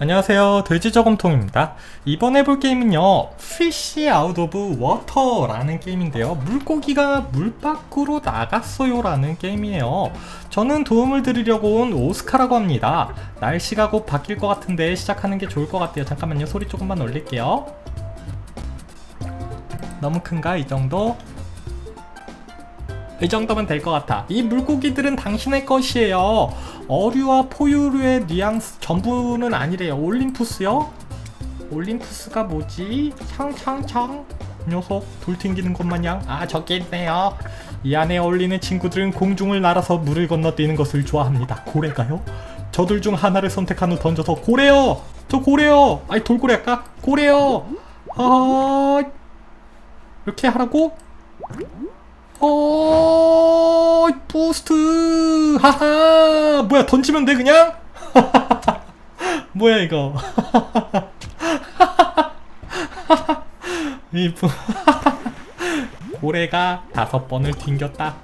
안녕하세요. 돼지저금통입니다. 이번 해볼 게임은요 Fish Out of Water라는 게임인데요. 물고기가 물 밖으로 나갔어요 라는 게임이에요. 저는 도움을 드리려고 온 오스카라고 합니다. 날씨가 곧 바뀔 것 같은데 시작하는 게 좋을 것 같아요. 잠깐만요. 소리 조금만 올릴게요. 너무 큰가? 이 정도? 이 정도면 될 것 같아. 이 물고기들은 당신의 것이에요. 어류와 포유류의 뉘앙스 전부는 아니래요. 올림푸스요? 올림푸스가 뭐지? 창창창 녀석 돌 튕기는 것 마냥 아 저기 있네요. 이 안에 어울리는 친구들은 공중을 날아서 물을 건너뛰는 것을 좋아합니다. 고래가요? 저들 중 하나를 선택한 후 던져서 고래요. 저 고래요. 아니 돌고래 할까? 고래요. 아 이렇게 하라고? 어 부스트. 하하. 뭐야 던지면 돼 그냥? 뭐야 이거? 이 부... 고래가 다섯 번을 튕겼다.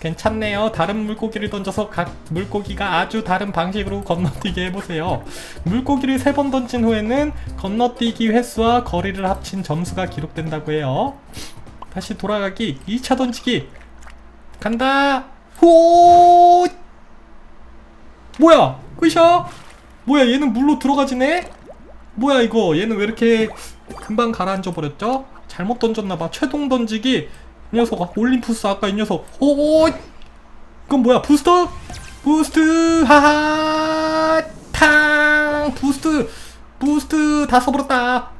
괜찮네요. 다른 물고기를 던져서 각 물고기가 아주 다른 방식으로 건너뛰게 해보세요. 물고기를 세 번 던진 후에는 건너뛰기 횟수와 거리를 합친 점수가 기록된다고 해요 다시 돌아가기. 2차 던지기. 간다. 호! 뭐야? 끝이야 뭐야 얘는 물로 들어가지네? 뭐야 이거? 얘는 왜 이렇게 금방 가라앉아 버렸죠? 잘못 던졌나봐. 최동 던지기. 이 녀석 올림푸스 아까 이 녀석. 오 그건 뭐야? 부스터? 부스트! 하하! 탕! 부스트! 부스트 다 써버렸다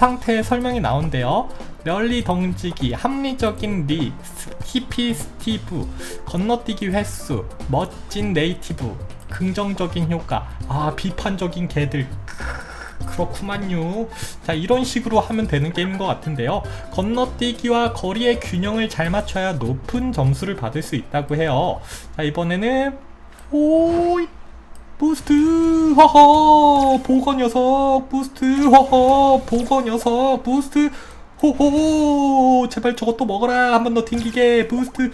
상태의 설명이 나온대요. 널리 던지기, 합리적인 리, 스키피 스티브, 건너뛰기 횟수, 멋진 네이티브, 긍정적인 효과, 아 비판적인 개들. 그렇구만요. 자 이런 식으로 하면 되는 게임인 것 같은데요. 건너뛰기와 거리의 균형을 잘 맞춰야 높은 점수를 받을 수 있다고 해요. 자 이번에는 오이 부스트 허허 보거 녀석 부스트 허허 보거 녀석 부스트 호호 제발 저것도 먹어라. 한 번 더 튕기게. 부스트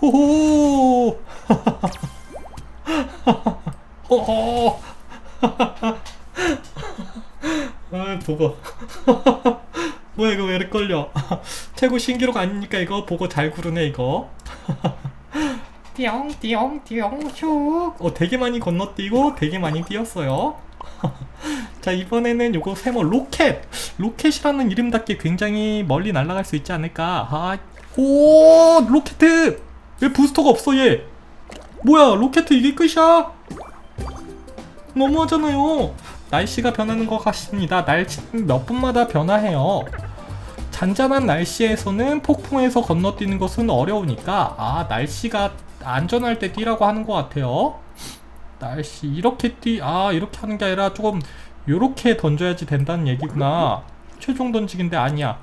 호호. 호호. 아 보거. 뭐야 이거 왜 이렇게 걸려? 최고 신기록 아닙니까 이거? 보고 잘 구르네 이거 띠용 띠용 띠용 슉. 어 되게 많이 건너뛰고 되게 많이 뛰었어요. 자 이번에는 요거 세모 로켓. 로켓이라는 이름답게 굉장히 멀리 날아갈 수 있지 않을까. 아, 오 로켓! 왜 부스터가 없어 얘? 뭐야 로켓 이게 끝이야? 너무하잖아요. 날씨가 변하는 것 같습니다. 날씨는 몇 분마다 변화해요. 잔잔한 날씨에서는 폭풍에서 건너뛰는 것은 어려우니까 아 날씨가 안전할 때 뛰라고 하는 것 같아요. 날씨 이렇게 뛰 아 이렇게 하는 게 아니라 조금 요렇게 던져야지 된다는 얘기구나. 최종 던지기인데 아니야.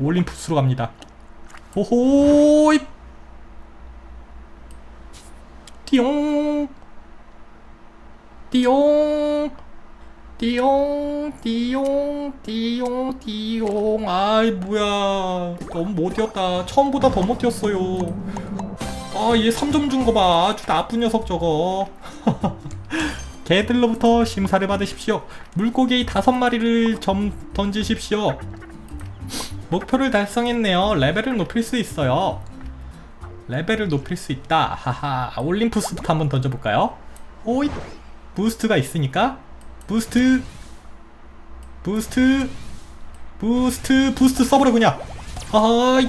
올림푸스로 갑니다. 오호이! 띠용! 띠용! 띠용! 띠용! 띠용! 띠용! 아이 뭐야. 너무 못 뛰었다. 처음보다 더 못 뛰었어요 아얘 3점 준 거 봐. 아주 나쁜 녀석 저거. 개들로부터 심사를 받으십시오. 물고기 다섯 마리를 점 던지십시오. 목표를 달성했네요. 레벨을 높일 수 있어요. 레벨을 높일 수 있다. 하하. 올림푸스부터 한번 던져볼까요? 오이 부스트가 있으니까. 부스트. 부스트. 부스트. 부스트 써버려 그냥. 아이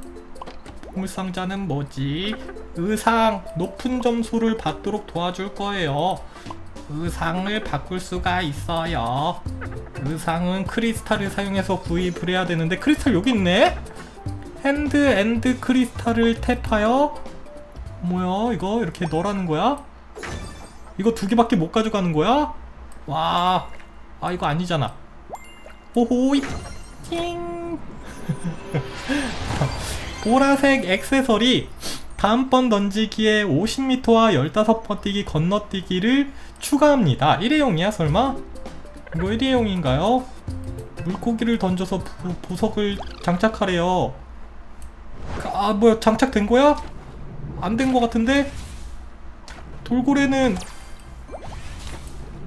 보물상자는 뭐지? 의상 높은 점수를 받도록 도와줄 거예요 의상을 바꿀 수가 있어요 의상은 크리스탈을 사용해서 구입을 해야 되는데 크리스탈 여기 있네? 핸드 앤드 크리스탈을 탭하여 뭐야 이거 이렇게 넣으라는 거야? 이거 두 개밖에 못 가져가는 거야? 와, 아 이거 아니잖아. 오호이, 찡. 보라색 액세서리 다음번 던지기에 50m와 15번 뛰기 건너뛰기를 추가합니다. 일회용이야 설마? 이거 일회용인가요? 물고기를 던져서 부, 보석을 장착하래요. 아 뭐야 장착된 거야? 안 된 거 같은데? 돌고래는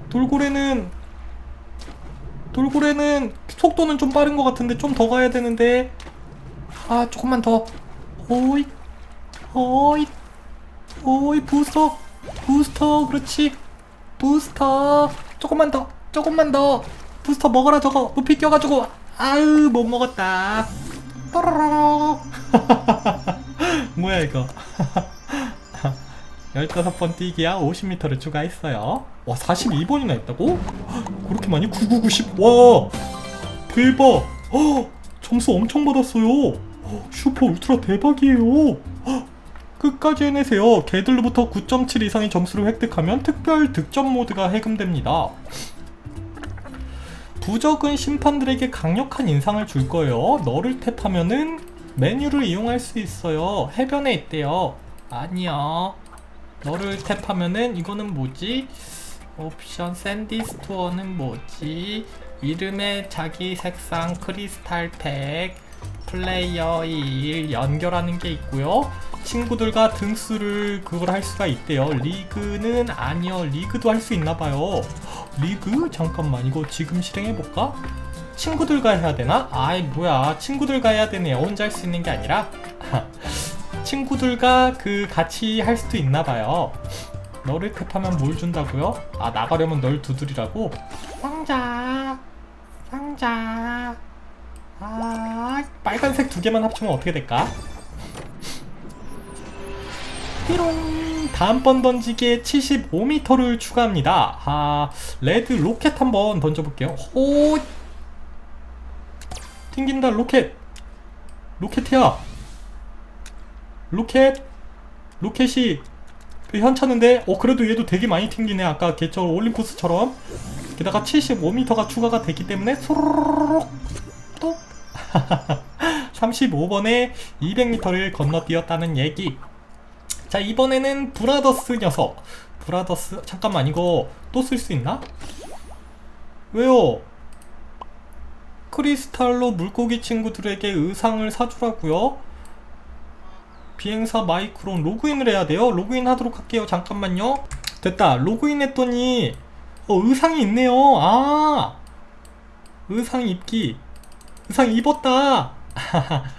돌고래는 돌고래는 속도는 좀 빠른 것 같은데 좀 더 가야 되는데 아 조금만 더 오이 오이 오이 부스터 부스터 그렇지 부스터 조금만 더 조금만 더 부스터 먹어라 저거 높이 뛰어가지고 아유 못 먹었다 또로로 뭐야 이거 15번 뛰기야 50m를 추가했어요. 와, 42번이나 했다고? 헉, 그렇게 많이? 9990. 와! 대박! 헉, 점수 엄청 받았어요. 헉, 슈퍼 울트라 대박이에요. 헉, 끝까지 해내세요. 개들로부터 9.7 이상의 점수를 획득하면 특별 득점 모드가 해금됩니다. 부적은 심판들에게 강력한 인상을 줄 거예요. 너를 탭하면은 메뉴를 이용할 수 있어요. 해변에 있대요. 아니요. 너를 탭하면은 이거는 뭐지? 옵션 샌디 스토어는 뭐지? 이름에 자기 색상 크리스탈 팩 플레이어 1 연결하는 게 있고요. 친구들과 등수를 그걸 할 수가 있대요. 리그는 아니요. 리그도 할 수 있나 봐요. 리그? 잠깐만 이거 지금 실행해 볼까? 친구들과 해야 되나? 아이 뭐야 친구들과 해야 되네요. 혼자 할 수 있는 게 아니라 친구들과 그 같이 할 수도 있나 봐요. 너를 탭하면 뭘 준다고요? 아 나가려면 널 두드리라고? 상자 상자 아 빨간색 두 개만 합치면 어떻게 될까? 삐롱. 다음번 던지기에 75m를 추가합니다. 아 레드 로켓 한번 던져볼게요. 호. 튕긴다 로켓. 로켓이야. 로켓. 로켓이 그 현차는데 어 그래도 얘도 되게 많이 튕기네. 아까 걔처럼 올림푸스처럼. 게다가 75m가 추가가 됐기 때문에 소로록 또 35번에 200m를 건너뛰었다는 얘기 자 이번에는 브라더스 녀석 브라더스 잠깐만 이거 또 쓸 수 있나? 왜요? 크리스탈로 물고기 친구들에게 의상을 사주라고요? 비행사 마이크론 로그인을 해야 돼요. 로그인 하도록 할게요. 잠깐만요. 됐다. 로그인 했더니 어, 의상이 있네요. 아 의상 입기 의상 입었다.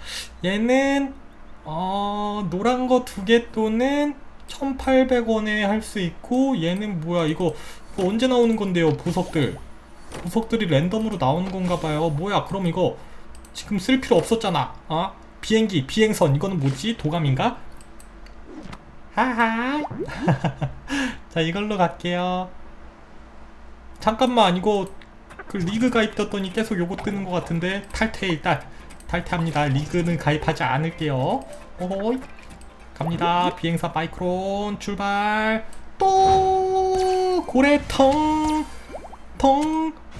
얘는 어 노란 거 두 개 또는 1,800원에 할 수 있고 얘는 뭐야 이거, 이거 언제 나오는 건데요 보석들 보석들이 랜덤으로 나오는 건가 봐요 뭐야 그럼 이거 지금 쓸 필요 없었잖아 어? 비행기, 비행선 이거는 뭐지? 도감인가? 하하 자 이걸로 갈게요 잠깐만 이거 그 리그 가입됐더니 계속 요거 뜨는 것 같은데 탈퇴 일단 탈퇴합니다. 리그는 가입하지 않을게요. 오호이. 갑니다. 비행사 마이크론 출발. 또 고래 텅텅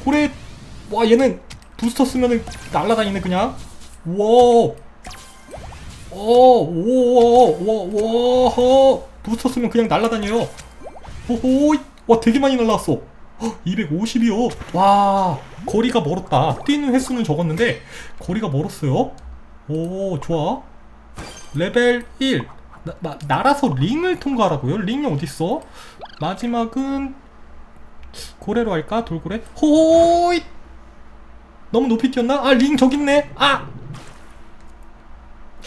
고래. 와 얘는 부스터 쓰면은 날라다니네 그냥. 와. 오오오오오 부스터 쓰면 그냥 날아다녀요. 호호이. 와 되게 많이 날라왔어 250이요 와 거리가 멀었다 뛰는 횟수는 적었는데 거리가 멀었어요 오 좋아 레벨 1 나, 나, 날아서 링을 통과하라고요? 링이 어딨어? 마지막은 고래로 할까? 돌고래? 호이 너무 높이 뛰었나? 아 링 저기 있네 아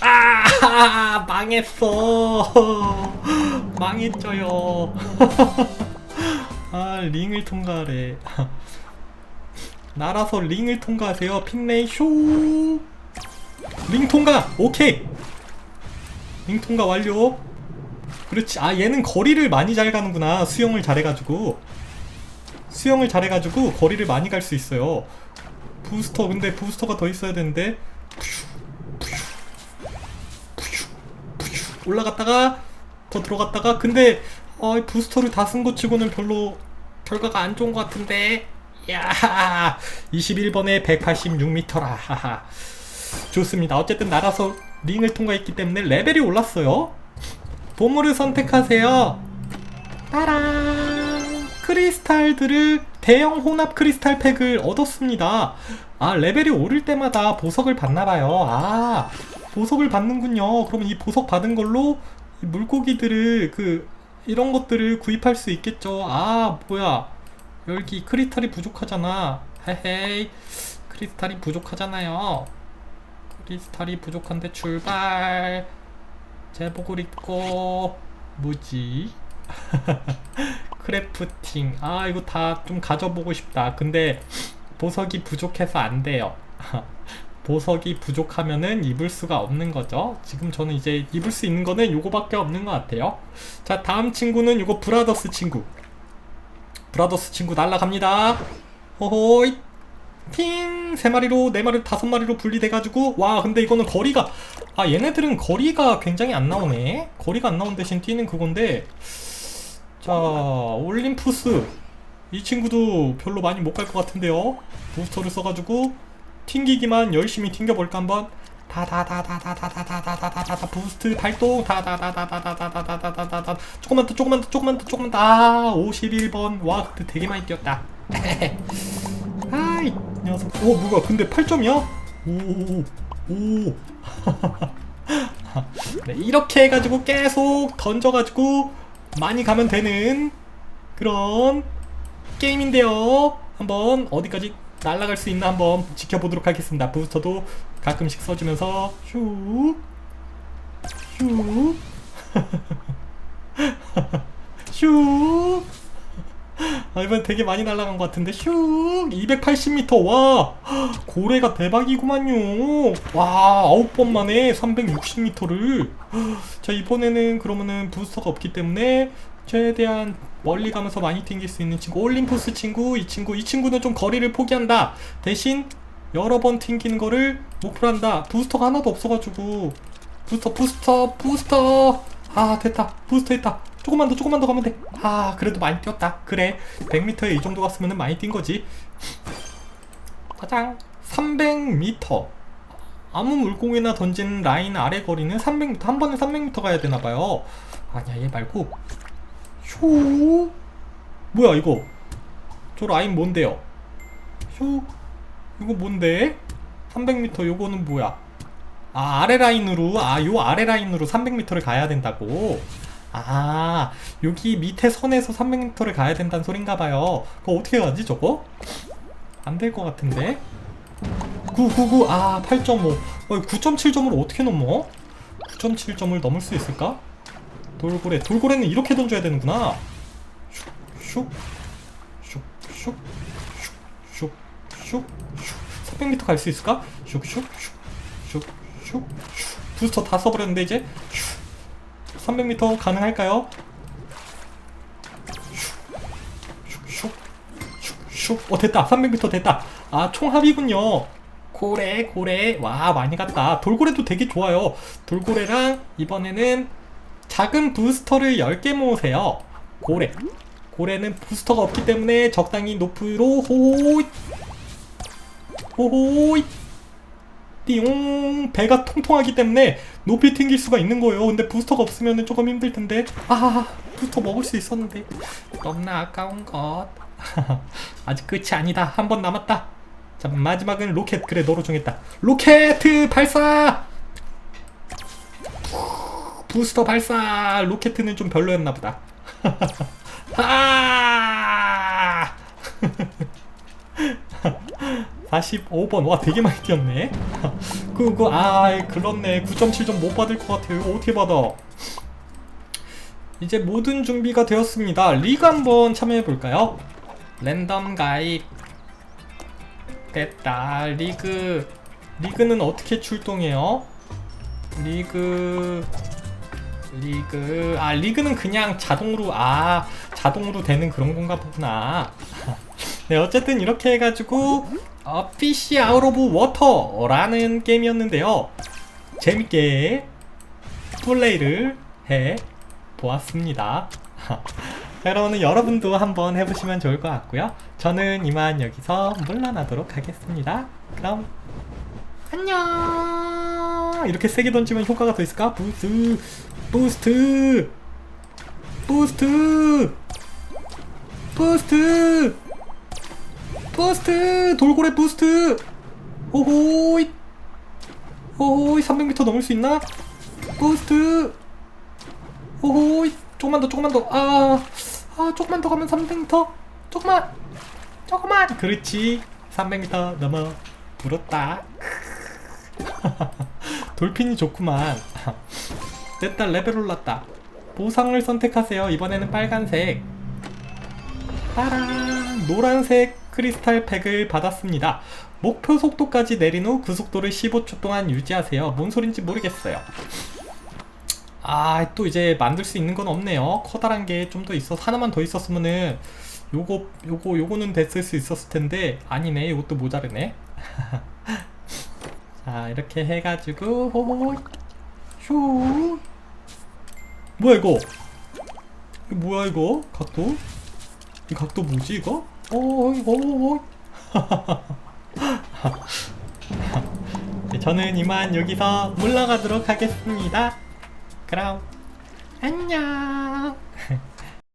아 망했어 망했죠요 아 링을 통과하래 날아서 링을 통과하세요 핀레이 쇼! 링 통과! 오케이! 링 통과 완료 그렇지 아 얘는 거리를 많이 잘 가는구나 수영을 잘해가지고 수영을 잘해가지고 거리를 많이 갈 수 있어요 부스터 근데 부스터가 더 있어야 되는데. 올라갔다가 더 들어갔다가 근데 어, 이 부스터를 다 쓴 것 치고는 별로 결과가 안 좋은 것 같은데. 야 21번에 186m라. 하하. 좋습니다. 어쨌든 날아서 링을 통과했기 때문에 레벨이 올랐어요. 보물을 선택하세요. 따란! 크리스탈들을 대형 혼합 크리스탈 팩을 얻었습니다. 아 레벨이 오를 때마다 보석을 받나봐요. 아 보석을 받는군요. 그러면 이 보석 받은 걸로 이 물고기들을 그 이런 것들을 구입할 수 있겠죠. 아 뭐야. 여기 크리스탈이 부족하잖아. 헤헤이. 크리스탈이 부족하잖아요. 크리스탈이 부족한데 출발. 제복을 입고. 뭐지? 크래프팅. 아 이거 다 좀 가져보고 싶다. 근데 보석이 부족해서 안 돼요 보석이 부족하면은 입을 수가 없는 거죠. 지금 저는 이제 입을 수 있는 거는 요거밖에 없는 것 같아요. 자 다음 친구는 요거 브라더스 친구. 브라더스 친구 날라갑니다. 호호이. 핑세 마리로 네 마리 다섯 마리로 분리돼가지고 와 근데 이거는 거리가 아 얘네들은 거리가 굉장히 안 나오네. 거리가 안 나온 대신 뛰는 그건데 자 올림푸스. 이 친구도 별로 많이 못 갈 것 같은데요. 부스터를 써가지고 튕기기만 열심히 튕겨볼까 한번 다다다다다다다다다다다다 부스트 발동 다다다다다다다다다다다 조금만 더 조금만 더 조금만 더 조금만 더아 51번 와 근데 되게 많이 뛰었다 아이 녀석 오 뭐가 근데 8점이야? 오오오 네, 이렇게 해가지고 계속 던져가지고 많이 가면 되는 그런 게임인데요 한번 어디까지 날아갈 수 있나 한번 지켜보도록 하겠습니다. 부스터도 가끔씩 써주면서 슉 슉, 슉. 아, 이번 되게 많이 날아간 것 같은데. 슉 280m 와 고래가 대박이구만요. 와 9번 만에 360m를. 자 이번에는 그러면은 부스터가 없기 때문에 최대한 멀리 가면서 많이 튕길 수 있는 친구 올림푸스 친구 이 친구 이 친구는 좀 거리를 포기한다. 대신 여러 번 튕기는 거를 목표로 한다. 부스터가 하나도 없어가지고. 부스터 부스터 부스터. 아 됐다. 부스터 했다. 조금만 더 조금만 더 가면 돼아 그래도 많이 뛰었다. 그래. 100m에 이 정도 갔으면 많이 뛴 거지. 가장 300m 아무 물고기나 던지는 라인 아래 거리는 300m 한 번에 300m 가야 되나 봐요. 아니야 얘 말고 쇼 뭐야 이거? 저 라인 뭔데요? 쇼 이거 뭔데? 300m 요거는 뭐야? 아 아래 라인으로 아 요 아래 라인으로 300m를 가야 된다고. 아 여기 밑에 선에서 300m를 가야 된다는 소린가 봐요. 그거 어떻게 가지 저거? 안 될 것 같은데. 999 아 8.5 어, 9.7점으로 어떻게 넘어? 9.7점을 넘을 수 있을까? 돌고래 돌고래는 이렇게 던져야 되는구나 슉슉슉슉슉슉슉 400m 갈 수 있을까? 슉슉슉슉슉 부스터 다 써버렸는데 이제 300m 가능할까요? 슉슉슉슉 어 됐다 300m 됐다 아 총합이군요 고래 고래 와 많이 갔다 돌고래도 되게 좋아요 돌고래랑 이번에는 작은 부스터를 10개 모으세요. 고래. 고래는 부스터가 없기 때문에 적당히 높이로 호호이. 호호이. 띠용. 배가 통통하기 때문에 높이 튕길 수가 있는 거예요. 근데 부스터가 없으면 조금 힘들 텐데. 아 부스터 먹을 수 있었는데. 너무나 아까운 것. 아직 끝이 아니다. 한 번 남았다. 자 마지막은 로켓. 그래 너로 정했다. 로켓 발사 부스터 발사 로켓은 좀 별로였나 보다. 아! 45번. 와 되게 많이 뛰었네. 그거 아 그렇네. 9.7점 못 받을 것 같아요. 어떻게 받아 이제 모든 준비가 되었습니다. 리그 한번 참여해 볼까요? 랜덤 가입. 됐다. 리그. 리그는 어떻게 출동해요? 리그 리그 아 리그는 그냥 자동으로 아 자동으로 되는 그런 건가 보구나. 네 어쨌든 이렇게 해가지고 어, 피시 아웃 오브 워터라는 게임이었는데요. 재밌게 플레이를 해 보았습니다. 여러분 여러분도 한번 해보시면 좋을 것 같고요. 저는 이만 여기서 물러나도록 하겠습니다. 그럼 안녕. 이렇게 세게 던지면 효과가 더 있을까? 부스트, 부스트, 부스트, 부스트, 부스트, 돌고래 부스트. 오호이, 오호이, 300m 넘을 수 있나? 부스트. 오호이 조금만 더 조금만 더 아 아, 조금만 더 가면 300m 조금만. 조금만. 그렇지. 300m 넘어. 불었다. 돌핀이 좋구만 됐다 레벨 올랐다 보상을 선택하세요 이번에는 빨간색 따란 노란색 크리스탈 팩을 받았습니다 목표 속도까지 내린 후 그 속도를 15초 동안 유지하세요 뭔 소린지 모르겠어요 아, 또 이제 만들 수 있는 건 없네요. 커다란 게 좀 더 있어. 하나만 더 있었으면은 요거 요거 요거는 됐을 수 있었을 텐데 아니네. 이것도 모자르네. 자, 이렇게 해 가지고 호호 휴. 뭐야 이거? 이거 뭐야 이거? 각도? 이 각도 뭐지 이거? 어, 이거 네, 저는 이만 여기서 물러가도록 하겠습니다. 그럼 안녕.